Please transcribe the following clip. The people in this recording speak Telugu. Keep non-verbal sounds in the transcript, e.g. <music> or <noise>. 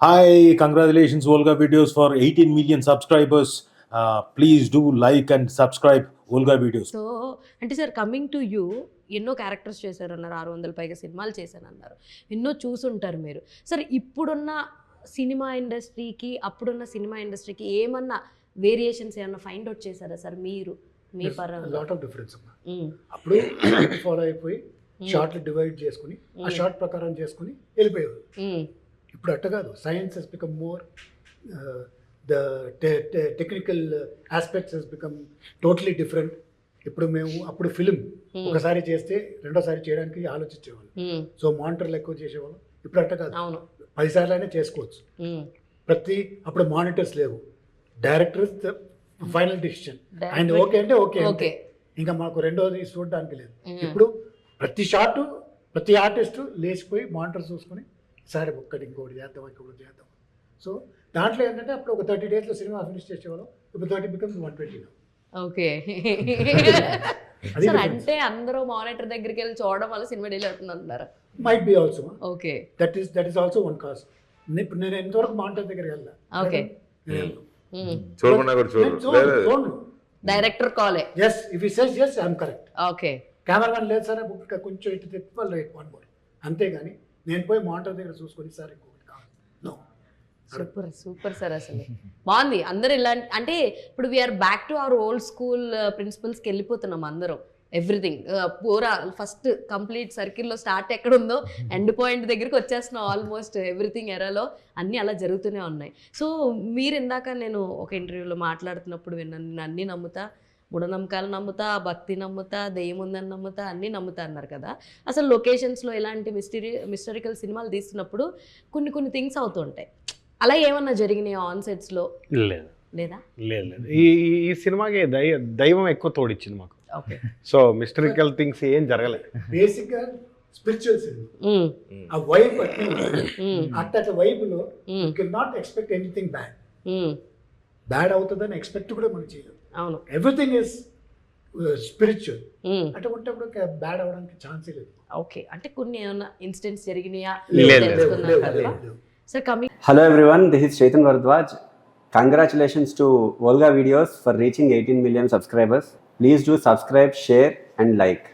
Hi, congratulations, Volga Videos, for 18 million subscribers. Uh, please do like and subscribe Volga Videos. So అంటే సార్ కమింగ్ టు యూ ఎన్నో క్యారెక్టర్స్ చేశారన్నారు ఆరు వందల పైగా సినిమాలు చేశానన్నారు ఎన్నో చూసుంటారు మీరు సార్ ఇప్పుడున్న సినిమా ఇండస్ట్రీకి అప్పుడున్న సినిమా ఇండస్ట్రీకి ఏమన్నా వేరియేషన్స్ ఏమన్నా ఫైండ్ అవుట్ చేశారా సార్ మీరు మీ పరంగా లాట్ ఆఫ్ డిఫరెన్స్ అమ్మా మ్మ్. అప్పుడు ఫాలో అయిపోయి షార్ట్లు డివైడ్ చేసుకుని ఆ షార్ట్ ప్రకారం చేసుకుని వెళ్ళిపోయేవారు మ్మ్. ఇప్పుడు అట్ట కాదు. Science has become more the technical aspects has become totally different ఇప్పుడు మేము అప్పుడు ఫిలిం ఒకసారి చేస్తే రెండోసారి చేయడానికి ఆలోచించేవాళ్ళం. సో మానిటర్లు ఎక్కువ చేసేవాళ్ళం. ఇప్పుడు అట్ట కాదు. పదిసార్లు అయినా చేసుకోవచ్చు. మ్మ్. ప్రతి అప్పుడు మానిటర్స్ లేవు. Director final decision Direct- okay అంటే ఓకే ఓకే. ఇంకా మాకు రెండోది చూడడానికి లేదు. ఇప్పుడు ప్రతి షాట్ ప్రతి ఆర్టిస్ట్ లేచిపోయి మానిటర్ చూసుకొని సరే ఒక్కటి ఇంకోటి చేద్దాం ఇంకొకటి చేద్దాం. సో దాంట్లో ఏంటంటే అప్పుడు ఒక థర్టీ డేస్లో సినిమా ఫినిష్ చేసేవాళ్ళం. ఇప్పుడు thirty becomes one twenty okay. Sir. అంటే అందరూ మానిటర్ దగ్గరికి వెళ్ళి చూడడం వల్ల సినిమా డీల్ అవుతుంది అంటున్నారు? Might be also okay. That is that is also one cause ఇప్పుడు నేను ఎంతవరకు మానిటర్ దగ్గరికి వెళ్ళా. నేను చూడమన్నా కూడా లేదు. డైరెక్టర్ కాలే yes if he says yes I'm correct okay. Cameraman లేదు సరే కొంచెం ఇటు తిప్పి వాళ్ళు వన్ మోర్ అంతేగాని నేను పోయి మానిటర్ దగ్గర చూసుకొని సార్ ఇంకొకటి కావాలి నో సూపర్ సూపర్ సార్ అసలు. <laughs> బాగుంది. అందరు ఇలాంటి అంటే ఇప్పుడు we are back to our old school ప్రిన్సిపల్స్కి వెళ్ళిపోతున్నాం అందరం. ఎవ్రీథింగ్ పూరా ఫస్ట్ కంప్లీట్ సర్కిల్లో స్టార్ట్ ఎక్కడ ఉందో ఎండ్ పాయింట్ దగ్గరికి వచ్చేస్తున్నాం ఆల్మోస్ట్ ఎవ్రీథింగ్ ఎరాలో అన్నీ అలా జరుగుతూనే ఉన్నాయి. సో మీరు ఇందాక నేను ఒక ఇంటర్వ్యూలో మాట్లాడుతున్నప్పుడు విన్నాను నేను అన్నీ నమ్ముతా. మూఢనమ్మకాలు నమ్ముతా భక్తి నమ్ముతా దెయ్యం ఉందని నమ్ముతా అన్నీ నమ్ముతా అన్నారు కదా. అసలు లొకేషన్స్లో ఇలాంటి మిస్టరీ మిస్టరికల్ సినిమాలు తీస్తున్నప్పుడు కొన్ని కొన్ని థింగ్స్ అవుతుంటాయి అలా ఏమన్నా జరిగినాయి ఆన్ సెట్స్లో లేదు. లేదా? లేదు లేదు. ఈ ఈ- సినిమాకి దై దైవం ఎక్కువ తోడిచ్చింది మాకు. ఓకే సో మిస్టరికల్ థింగ్స్ ఏం జరగలేదు బేసిక్గా స్పిరిచువల్ సినిమా. Mm, ఆ వైబ్ అట్ట వైబ్లో you can not expect anything bad bad అవుతుంది అని ఎక్స్పెక్ట్ కూడా మనం చేయాలి. అవును. ఎవ్రీథింగ్ ఇస్ స్పిరిచువల్ అంటే ఉంటప్పుడు బ్యాడ్ అవడానికి ఛాన్స్ లేదు. ఓకే అంటే కొన్ని ఏమైనా ఇన్సిడెంట్స్ జరిగినాయా? Hello everyone this is Chaitan Bharadwaj congratulations to Volga Videos for reaching eighteen million subscribers please do subscribe share and like